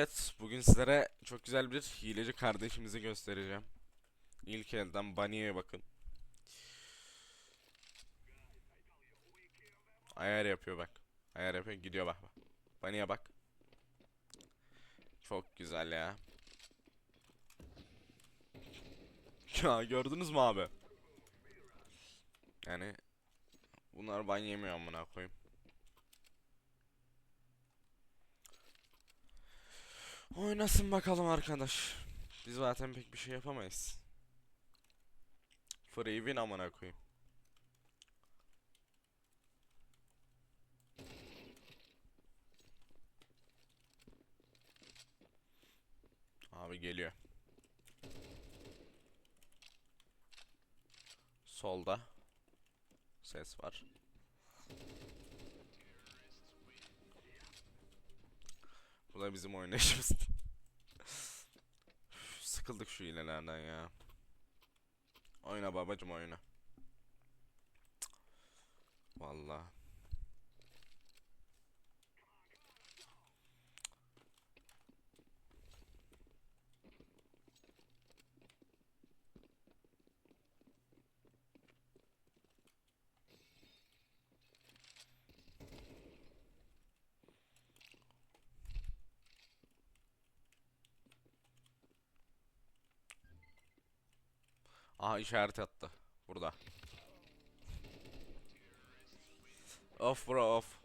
Evet, bugün sizlere çok güzel bir hileci kardeşimizi göstereceğim. İlk elden Bunny'e bakın. Ayar yapıyor bak. Ayar yapıyor, gidiyor bak bak. Bunny'e bak. Çok güzel ya. Ya gördünüz mü abi? Yani bunlar ban yemiyor amına koyayım. Oynasın bakalım arkadaş. Biz zaten pek bir şey yapamayız. Free win amına koyayım. Abi geliyor. Solda ses var. Bu da bizim oynayışımız. Sıkıldık şu ilelerden ya. Oyna babacım oyna. Vallahi. Aha işaret attı. Burada. Of bro of.